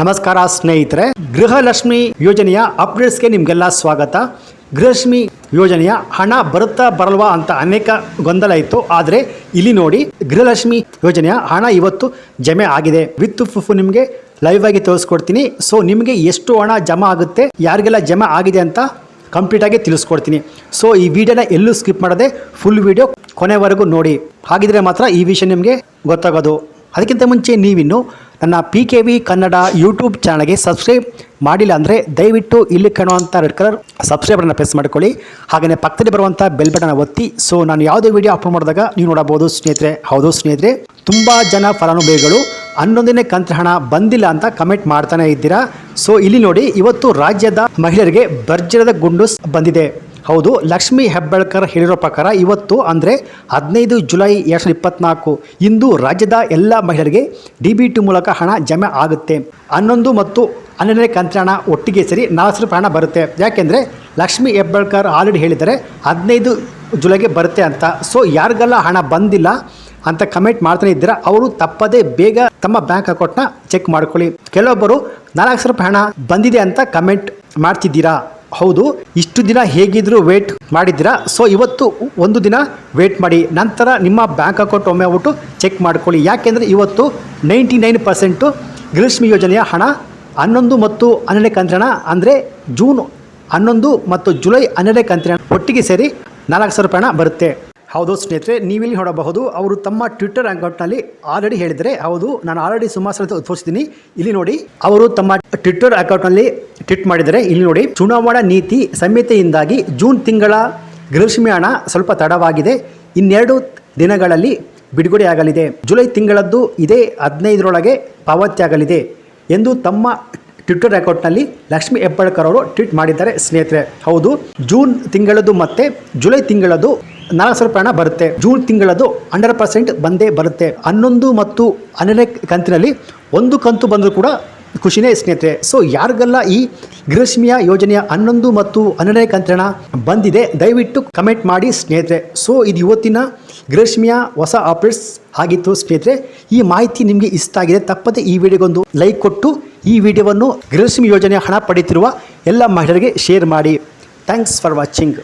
ನಮಸ್ಕಾರ ಸ್ನೇಹಿತರೆ, ಗೃಹಲಕ್ಷ್ಮಿ ಯೋಜನೆಯ ಅಪ್ಡೇಟ್ಸ್ಗೆ ನಿಮಗೆಲ್ಲ ಸ್ವಾಗತ. ಗೃಹಲಕ್ಷ್ಮಿ ಯೋಜನೆಯ ಹಣ ಬರುತ್ತಾ ಬರಲ್ವಾ ಅಂತ ಅನೇಕ ಗೊಂದಲ ಇತ್ತು. ಆದರೆ ಇಲ್ಲಿ ನೋಡಿ, ಗೃಹಲಕ್ಷ್ಮಿ ಯೋಜನೆಯ ಹಣ ಇವತ್ತು ಜಮೆ ಆಗಿದೆ. ವಿತ್ ಫುಫು ನಿಮಗೆ ಲೈವ್ ಆಗಿ ತೋರಿಸ್ಕೊಡ್ತೀನಿ. ಸೊ ನಿಮಗೆ ಎಷ್ಟು ಹಣ ಜಮಾ ಆಗುತ್ತೆ, ಯಾರಿಗೆಲ್ಲ ಜಮಾ ಆಗಿದೆ ಅಂತ ಕಂಪ್ಲೀಟಾಗಿ ತಿಳಿಸ್ಕೊಡ್ತೀನಿ. ಸೊ ಈ ವಿಡಿಯೋನ ಎಲ್ಲೂ ಸ್ಕಿಪ್ ಮಾಡದೆ ಫುಲ್ ವಿಡಿಯೋ ಕೊನೆವರೆಗೂ ನೋಡಿ. ಹಾಗಿದ್ರೆ ಮಾತ್ರ ಈ ವಿಷಯ ನಿಮಗೆ ಗೊತ್ತಾಗೋದು. ಅದಕ್ಕಿಂತ ಮುಂಚೆ ನೀವಿನ್ನು ನನ್ನ P K V Kannada YouTube ಚಾನಲ್ಗೆ ಸಬ್ಸ್ಕ್ರೈಬ್ ಮಾಡಿಲ್ಲ ಅಂದರೆ ದಯವಿಟ್ಟು ಇಲ್ಲಿ ಕಾಣುವಂಥ ರೆಡ್ ಕಲರ್ ಸಬ್ಸ್ಕ್ರೈಬರನ್ನು ಪ್ರೆಸ್ ಮಾಡ್ಕೊಳ್ಳಿ. ಹಾಗೆಯೇ ಪಕ್ಕದಲ್ಲಿ ಬರುವಂಥ ಬೆಲ್ ಬಟನ್ ಒತ್ತಿ. ಸೊ ನಾನು ಯಾವುದೇ ವಿಡಿಯೋ ಅಪ್ಲೋಡ್ ಮಾಡಿದಾಗ ನೀವು ನೋಡಬಹುದು. ಸ್ನೇಹಿತರೆ, ಹೌದು ಸ್ನೇಹಿತರೆ, ತುಂಬ ಜನ ಫಲಾನುಭವಿಗಳು ಹನ್ನೊಂದನೇ ಕಂತು ಹಣ ಬಂದಿಲ್ಲ ಅಂತ ಕಮೆಂಟ್ ಮಾಡ್ತಾನೆ ಇದ್ದೀರಾ. ಸೊ ಇಲ್ಲಿ ನೋಡಿ, ಇವತ್ತು ರಾಜ್ಯದ ಮಹಿಳೆಯರಿಗೆ ಭರ್ಜರದ ಗುಂಡು ಬಂದಿದೆ. ಹೌದು, ಲಕ್ಷ್ಮಿ ಹೆಬ್ಬಾಳ್ಕರ್ ಹೇಳಿರೋ ಪ್ರಕಾರ ಇವತ್ತು ಅಂದರೆ ಹದಿನೈದು ಜುಲೈ ಎರಡು ಸಾವಿರದ ಇಪ್ಪತ್ನಾಲ್ಕು, ಇಂದು ರಾಜ್ಯದ ಎಲ್ಲ ಮಹಿಳೆಯರಿಗೆ ಡಿ ಬಿ ಟಿ ಮೂಲಕ ಹಣ ಜಮೆ ಆಗುತ್ತೆ. ಹನ್ನೊಂದು ಮತ್ತು ಹನ್ನೆರಡನೇ ಕಂತ್ರಣ ಒಟ್ಟಿಗೆ ಸರಿ ನಾಲ್ಕು ರೂಪಾಯಿ ಹಣ ಬರುತ್ತೆ. ಯಾಕೆಂದರೆ ಲಕ್ಷ್ಮಿ ಹೆಬ್ಬಾಳ್ಕರ್ ಆಲ್ರೆಡಿ ಹೇಳಿದ್ದಾರೆ, ಹದಿನೈದು ಜುಲೈಗೆ ಬರುತ್ತೆ ಅಂತ. ಸೊ ಯಾರಿಗೆಲ್ಲ ಹಣ ಬಂದಿಲ್ಲ ಅಂತ ಕಮೆಂಟ್ ಮಾಡ್ತಾನೆ ಇದ್ದೀರಾ, ಅವರು ತಪ್ಪದೇ ಬೇಗ ತಮ್ಮ ಬ್ಯಾಂಕ್ ಅಕೌಂಟ್ನ ಚೆಕ್ ಮಾಡ್ಕೊಳ್ಳಿ. ಕೆಲವೊಬ್ಬರು ನಾಲ್ಕು ಸಾವಿರ ರೂಪಾಯಿ ಹಣ ಬಂದಿದೆ ಅಂತ ಕಮೆಂಟ್ ಮಾಡ್ತಿದ್ದೀರಾ. ಹೌದು, ಇಷ್ಟು ದಿನ ಹೇಗಿದ್ರು ವೇಟ್ ಮಾಡಿದ್ದೀರಾ? ಸೊ ಇವತ್ತು ಒಂದು ದಿನ ವೇಟ್ ಮಾಡಿ. ನಂತರ ನಿಮ್ಮ ಬ್ಯಾಂಕ್ ಅಕೌಂಟ್ ಒಮ್ಮೆ ಹೋಗ್ಬಿಟ್ಟು ಚೆಕ್ ಮಾಡ್ಕೊಳ್ಳಿ. ಯಾಕೆಂದರೆ ಇವತ್ತು ನೈಂಟಿ ನೈನ್ ಪರ್ಸೆಂಟು ಗೃಹಲಕ್ಷ್ಮಿ ಯೋಜನೆಯ ಹಣ ಹನ್ನೊಂದು ಮತ್ತು ಹನ್ನೆರಡನೇ ಕಂತ್ರಣ, ಅಂದರೆ ಜೂನ್ ಹನ್ನೊಂದು ಮತ್ತು ಜುಲೈ ಹನ್ನೆರಡನೇ ಕಂತ್ರಣ ಒಟ್ಟಿಗೆ ಸೇರಿ ನಾಲ್ಕು ಸಾವಿರ ರೂಪಾಯಿ ಹಣ ಬರುತ್ತೆ. ಹೌದು ಸ್ನೇಹಿತರೆ, ನೀವಿಲ್ಲಿ ನೋಡಬಹುದು, ಅವರು ತಮ್ಮ ಟ್ವಿಟ್ಟರ್ ಅಕೌಂಟ್ನಲ್ಲಿ ಆಲ್ರೆಡಿ ಹೇಳಿದರೆ ಹೌದು, ನಾನು ಆಲ್ರೆಡಿ ಸುಮಾರು ಸಲ ತೋರಿಸಿದ್ದೀನಿ ಇಲ್ಲಿ ನೋಡಿ, ಅವರು ತಮ್ಮ ಟ್ವಿಟ್ಟರ್ ಅಕೌಂಟ್ನಲ್ಲಿ ಟ್ವೀಟ್ ಮಾಡಿದರೆ ಇಲ್ಲಿ ನೋಡಿ, ಚುನಾವಣಾ ನೀತಿ ಸಂಹಿತೆಯಿಂದಾಗಿ ಜೂನ್ ತಿಂಗಳ ಗೃಹಲಕ್ಷ್ಮಿ ಹಣ ಸ್ವಲ್ಪ ತಡವಾಗಿದೆ. ಇನ್ನೆರಡು ದಿನಗಳಲ್ಲಿ ಬಿಡುಗಡೆಯಾಗಲಿದೆ. ಜುಲೈ ತಿಂಗಳದ್ದು ಇದೇ ಹದಿನೈದರೊಳಗೆ ಪಾವತಿಯಾಗಲಿದೆ ಎಂದು ತಮ್ಮ ಟ್ವಿಟ್ಟರ್ ಅಕೌಂಟ್ನಲ್ಲಿ ಲಕ್ಷ್ಮಿ ಹೆಬ್ಬಾಳ್ಕರ್ ಅವರು ಟ್ವೀಟ್ ಮಾಡಿದ್ದಾರೆ ಸ್ನೇಹಿತರೆ. ಹೌದು, ಜೂನ್ ತಿಂಗಳದ್ದು ಮತ್ತು ಜುಲೈ ತಿಂಗಳದ್ದು ನಾಲ್ಕು ಸಾವಿರ ರೂಪಾಯಿ ಹಣ ಬರುತ್ತೆ. ಜೂನ್ ತಿಂಗಳದು ಹಂಡ್ರೆಡ್ ಪರ್ಸೆಂಟ್ ಬಂದೇ ಬರುತ್ತೆ. ಹನ್ನೊಂದು ಮತ್ತು ಹನ್ನೆರಡನೇ ಕಂತಿನಲ್ಲಿ ಒಂದು ಕಂತು ಬಂದರೂ ಕೂಡ ಖುಷಿನೇ ಸ್ನೇಹಿತರೆ. ಸೊ ಯಾರಿಗೆಲ್ಲ ಈ ಗೃಹಲಕ್ಷ್ಮಿಯ ಯೋಜನೆಯ ಹನ್ನೊಂದು ಮತ್ತು ಹನ್ನೆರಡನೇ ಕಂತಿನ ಬಂದಿದೆ, ದಯವಿಟ್ಟು ಕಮೆಂಟ್ ಮಾಡಿ ಸ್ನೇಹಿತರೆ. ಸೊ ಇದು ಇವತ್ತಿನ ಗೃಹಲಕ್ಷ್ಮಿಯ ಹೊಸ ಅಪ್ಡೇಟ್ಸ್ ಆಗಿತ್ತು ಸ್ನೇಹಿತರೆ. ಈ ಮಾಹಿತಿ ನಿಮಗೆ ಇಷ್ಟ ಆಗಿದೆ, ತಪ್ಪದೆ ಈ ವಿಡಿಯೋಗೊಂದು ಲೈಕ್ ಕೊಟ್ಟು ಈ ವಿಡಿಯೋವನ್ನು ಗೃಹಲಕ್ಷ್ಮಿ ಯೋಜನೆಯ ಹಣ ಪಡೆಯುತ್ತಿರುವ ಎಲ್ಲ ಮಹಿಳೆಯರಿಗೆ ಶೇರ್ ಮಾಡಿ. Thanks for watching